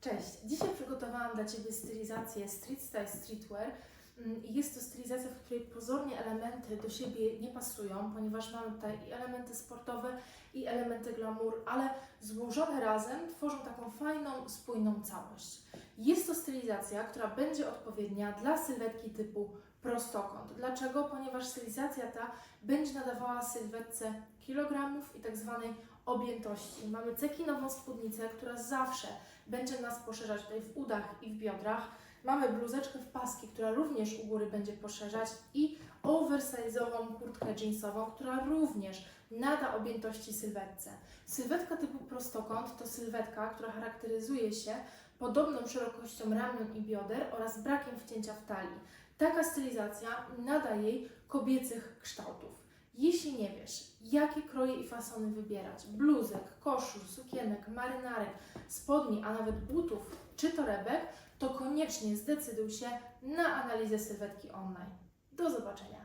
Cześć! Dzisiaj przygotowałam dla Ciebie stylizację Street Style Streetwear. Mm, Jest to stylizacja, w której pozornie elementy do siebie nie pasują, ponieważ mamy tutaj i elementy sportowe, i elementy glamour, ale złożone razem tworzą taką fajną, spójną całość. Jest to stylizacja, która będzie odpowiednia dla sylwetki typu prostokąt. Dlaczego? Ponieważ stylizacja ta będzie nadawała sylwetce kilogramów i tak zwanej objętości. Mamy cekinową spódnicę, która zawsze będzie nas poszerzać tutaj w udach i w biodrach. Mamy bluzeczkę w paski, która również u góry będzie poszerzać i oversize'ową kurtkę jeansową, która również nada objętości sylwetce. Sylwetka typu prostokąt to sylwetka, która charakteryzuje się podobną szerokością ramion i bioder oraz brakiem wcięcia w talii. Taka stylizacja nada jej kobiecych kształtów. Jeśli nie wiesz, jakie kroje i fasony wybierać, bluzek, koszul, sukienek, marynarek, spodni, a nawet butów czy torebek, to koniecznie zdecyduj się na analizę sylwetki online. Do zobaczenia!